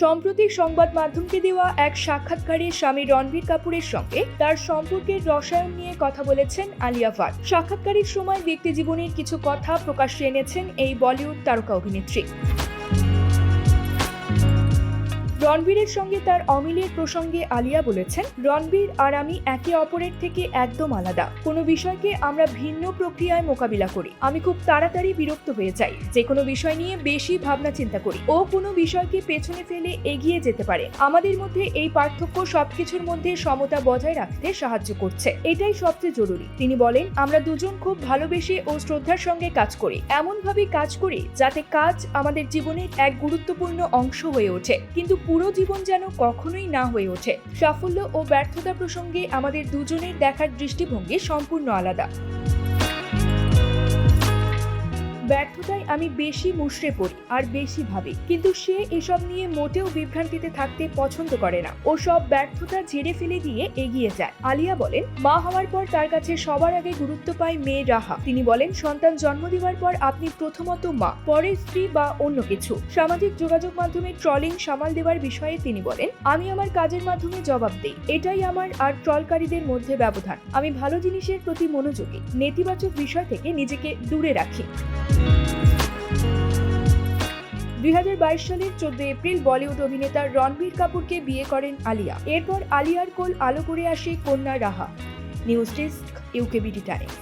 সম্প্রতি সংবাদ মাধ্যমকে দেওয়া এক সাক্ষাৎকারে স্বামী রণবীর কাপুরের সঙ্গে তার সম্পর্কের রসায়ন নিয়ে কথা বলেছেন আলিয়া ভাট। সাক্ষাৎকারের সময় ব্যক্তি জীবনের কিছু কথা প্রকাশ্যে এনেছেন এই বলিউড তারকা অভিনেত্রী। রণবীরের সঙ্গে তার অমিলের প্রসঙ্গে আলিয়া বলেছেন, রণবীর আর আমি একে অপরের থেকে একদম আলাদা। কোনো বিষয়কে আমরা ভিন্ন প্রক্রিয়ায় মোকাবিলা করি। আমি খুব তাড়াতাড়ি বিরক্ত হয়ে যাই। যে কোনো বিষয় নিয়ে বেশি ভাবনা চিন্তা করি। ও কোনো বিষয়কে পেছনে ফেলে এগিয়ে যেতে পারে। আমাদের মধ্যে এই পার্থক্য সবকিছুর মধ্যে সমতা বজায় রাখতে সাহায্য করছে। এটাই সবচেয়ে জরুরি। তিনি বলেন, আমরা দুজন খুব ভালোবেসে ও শ্রদ্ধার সঙ্গে কাজ করি। এমনভাবে কাজ করি যাতে কাজ আমাদের জীবনের এক গুরুত্বপূর্ণ অংশ হয়ে ওঠে। কিন্তু পুরো জীবন যেন কখনোই না হয়ে ওঠে। সাফল্য ও ব্যর্থতা প্রসঙ্গে আমাদের দুজনের দেখার দৃষ্টিভঙ্গি সম্পূর্ণ আলাদা। ব্যর্থতায় আমি বেশি মুষড়ে পড়ি আর বেশি ভাবি। কিন্তু সে এসব নিয়ে মোটেও বিভ্রান্তিতে থাকতে পছন্দ করে না। ও সব ব্যর্থতা ঝেড়ে ফেলে দিয়ে এগিয়ে যায়। আলিয়া বলেন, মা হওয়ার পর তার কাছে সবার আগে গুরুত্ব পায় মেয়ে রাহা। তিনি বলেন, সন্তান জন্ম দেওয়ার পর আপনি প্রথমত মা, পরে স্ত্রী বা অন্য কিছু। সামাজিক যোগাযোগ মাধ্যমে ট্রলিং সামাল দেওয়ার বিষয়ে তিনি বলেন, আমি আমার কাজের মাধ্যমে জবাব দিই। এটাই আমার আর ট্রলকারীদের মধ্যে ব্যবধান। আমি ভালো জিনিসের প্রতি মনোযোগী। নেতিবাচক বিষয় থেকে নিজেকে দূরে রাখি। দুই হাজার বাইশ সালের চোদ্দ এপ্রিল বলিউড অভিনেতা রণবীর কাপুরকে বিয়ে করেন আলিয়া। এরপর আলিয়ার কোল আলো করে আসে কন্যা রাহা। News desk UKBD Times.